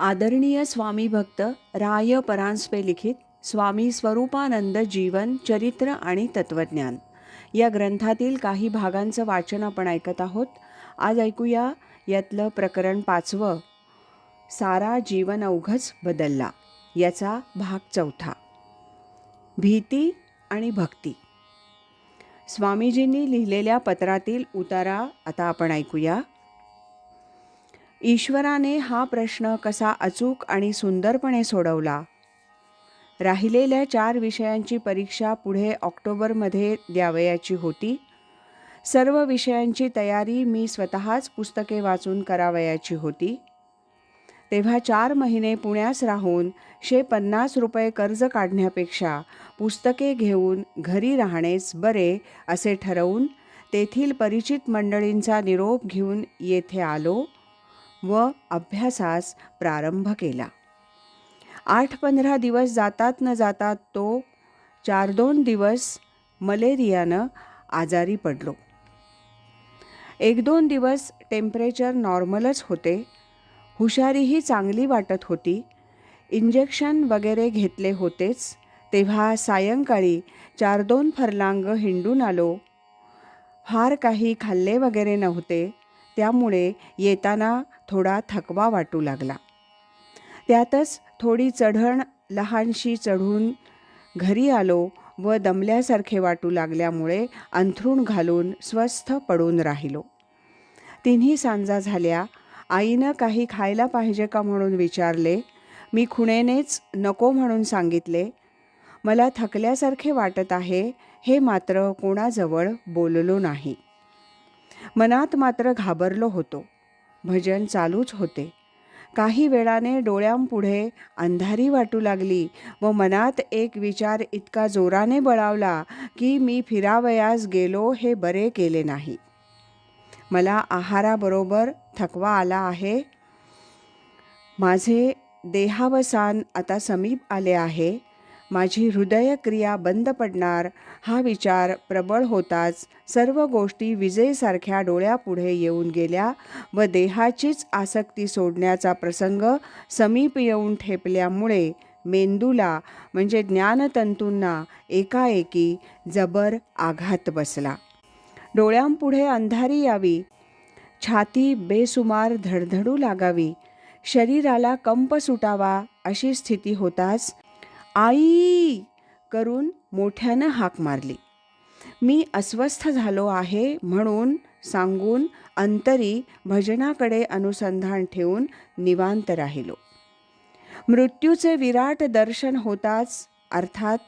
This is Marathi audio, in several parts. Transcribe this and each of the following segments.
आदरणीय स्वामी भक्त राय परांजपे लिखित स्वामी स्वरूपानंद जीवन चरित्र आणि तत्वज्ञान. या ग्रंथातील काही भागांचं वाचन आपण ऐकत आहोत. आज ऐकूया यातलं प्रकरण पाचवं. सारा जीवन अवघच बदलला. याचा भाग चौथा. भीती आणि भक्ती. स्वामीजींनी लिहिलेल्या पत्रातील उतारा आता आपण ऐकूया. ईश्वराने हा प्रश्न कसा अचूक आणि सुंदरपणे सोडवला? राहिलेल्या चार विषयांची परीक्षा पुढे ऑक्टोबरमध्ये द्यावयाची होती. सर्व विषयांची तयारी मी स्वतःच पुस्तके वाचून करावयाची होती. तेव्हा चार महिने पुण्यास राहून शे पन्नास रुपये कर्ज काढण्यापेक्षा पुस्तके घेऊन घरी राहणेच बरे असे ठरवून तेथील परिचित मंडळींचा निरोप घेऊन येथे आलो. व अभ्यासास प्रारंभ केला. आठ पंधरा दिवस जातात न जातात तो चार दोन दिवस मलेरियानं आजारी पडलो. एक दोन दिवस टेम्परेचर नॉर्मलच होते. हुशारीही चांगली वाटत होती. इंजेक्शन वगैरे घेतले होतेच. तेव्हा सायंकाळी चार दोन फरलांग हिंडून आलो. फार काही खाल्ले वगैरे नव्हते. त्यामुळे येताना थोडा थकवा वाटू लागला. त्यातच थोडी चढण लहानशी चढून घरी आलो व दमल्यासारखे वाटू लागल्यामुळे अंथरूण घालून स्वस्थ पडून राहिलो. तिन्ही सांजा झाल्या आईनं काही खायला पाहिजे का म्हणून विचारले. मी खुणेनेच नको म्हणून सांगितले. मला थकल्यासारखे वाटत आहे हे मात्र कोणाजवळ बोललो नाही. मनात मात्र घाबरलो होतो. भजन चालूच होते. काही वेळाने डोळ्यांपुढे अंधारी वाटू लागली व मनात एक विचार इतका जोराने बळावला की मी फिरावयास गेलो हे बरे केले नाही. मला आहाराबरोबर थकवा आला आहे. माझे देहावसान आता समीप आले आहे. माझी हृदयक्रिया बंद पडणार हा विचार प्रबळ होताच. सर्व गोष्टी विजेसारख्या डोळ्यापुढे येऊन गेल्या व देहाचीच आसक्ती सोडण्याचा प्रसंग समीप येऊन ठेपल्यामुळे मेंदूला म्हणजे ज्ञानतंतूंना एकाएकी जबर आघात बसला. डोळ्यांपुढे अंधारी यावी छाती बेसुमार धडधडू लागावी शरीराला कंप सुटावा अशी स्थिती होताच आई करून मोठ्यानं हाक मारली. मी अस्वस्थ झालो आहे म्हणून सांगून अंतरी भजनाकडे अनुसंधान ठेवून निवांत राहिलो. मृत्यूचे विराट दर्शन होताच अर्थात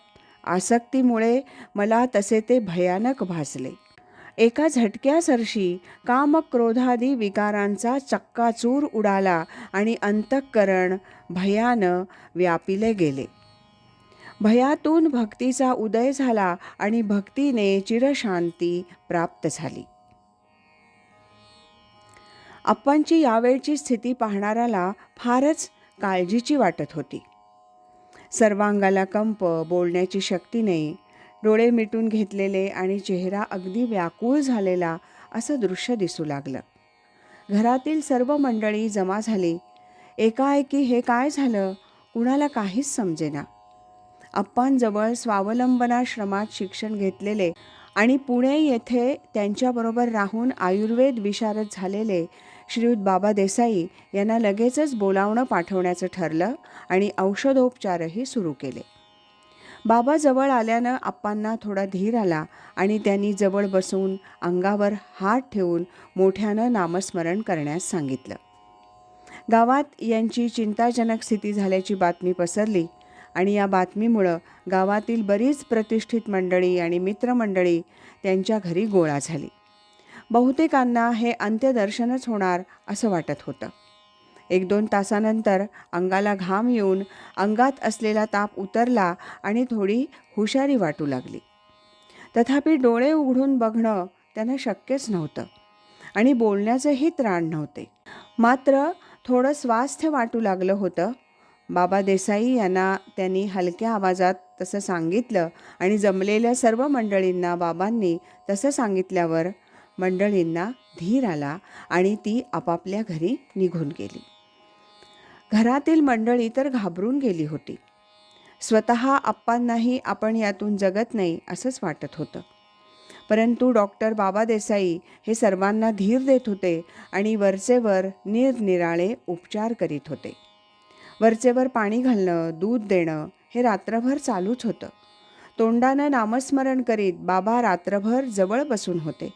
आसक्तीमुळे मला तसे ते भयानक भासले. एका झटक्यासरशी कामक्रोधादी विकारांचा चक्काचूर उडाला आणि अंतःकरण भयानं व्यापिले गेले. भयातून भक्तीचा उदय झाला आणि भक्तीने चिरशांती प्राप्त झाली. आपणची यावेळची स्थिती पाहणाऱ्याला फारच काळजीची वाटत होती. सर्वांगाला कंप बोलण्याची शक्ती नाही डोळे मिटून घेतलेले आणि चेहरा अगदी व्याकुळ झालेला असं दृश्य दिसू लागलं. घरातील सर्व मंडळी जमा झाली. एकाएकी हे काय झालं? कुणाला काहीच समजेना. अप्पांजवळ स्वावलंबनाश्रमात शिक्षण घेतलेले आणि पुणे येथे त्यांच्याबरोबर राहून आयुर्वेद विशारद झालेले श्रीयुत बाबा देसाई यांना लगेचच बोलावणं पाठवण्याचं ठरलं आणि औषधोपचारही सुरू केले. बाबा जवळ आल्यानं आप्पांना थोडा धीर आला आणि त्यांनी जवळ बसून अंगावर हात ठेवून मोठ्यानं नामस्मरण करण्यास सांगितलं. गावात यांची चिंताजनक स्थिती झाल्याची बातमी पसरली आणि या बातमीमुळं गावातील बरीच प्रतिष्ठित मंडळी आणि मित्रमंडळी त्यांच्या घरी गोळा झाली. बहुतेकांना हे अंत्यदर्शनच होणार असं वाटत होतं. एक दोन तासानंतर अंगाला घाम येऊन अंगात असलेला ताप उतरला आणि थोडी हुशारी वाटू लागली. तथापि डोळे उघडून बघणं त्यांना शक्यच नव्हतं आणि बोलण्याचंही त्राण नव्हते. मात्र थोडं स्वास्थ्य वाटू लागलं होतं. बाबा देसाई यांना त्यांनी हलक्या आवाजात तसं सांगितलं आणि जमलेल्या सर्व मंडळींना बाबांनी तसं सांगितल्यावर मंडळींना धीर आला आणि ती आपापल्या घरी निघून गेली. घरातील मंडळी तर घाबरून गेली होती. स्वतः आप्पांनाही आपण यातून जगत नाही असंच वाटत होतं. परंतु डॉक्टर बाबा देसाई हे सर्वांना धीर देत होते आणि वरचेवर निरनिराळे उपचार करीत होते. वरचेवर पाणी घालणं दूध देणं हे रात्रभर चालूच होतं. तोंडानं नामस्मरण करीत बाबा रात्रभर जवळ बसून होते.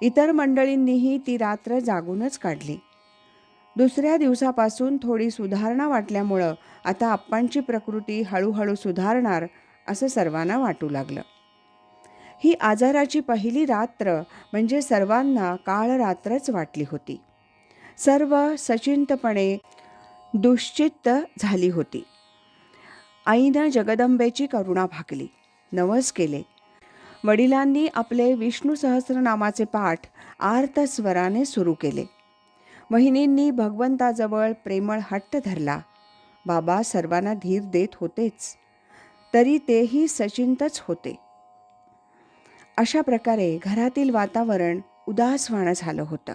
इतर मंडळींनीही ती रात्र जागूनच काढली. दुसऱ्या दिवसापासून थोडी सुधारणा वाटल्यामुळं आता आप्पांची प्रकृती हळूहळू सुधारणार असं सर्वांना वाटू लागलं. ही आजाराची पहिली रात्र म्हणजे सर्वांना काळ रात्रच वाटली होती. सर्व सचिंतपणे दुश्चित्त झाली होती. आईनं जगदंबेची करुणा भागली. नवस केले. वडिलांनी आपले विष्णू सहस्रनामाचे पाठ आर्त स्वराने सुरू केले. वहिनींनी भगवंताजवळ प्रेमळ हट्ट धरला. बाबा सर्वांना धीर देत होतेच. तरी तेही सचिंतच होते. अशा प्रकारे घरातील वातावरण उदासवाणं झालं होतं.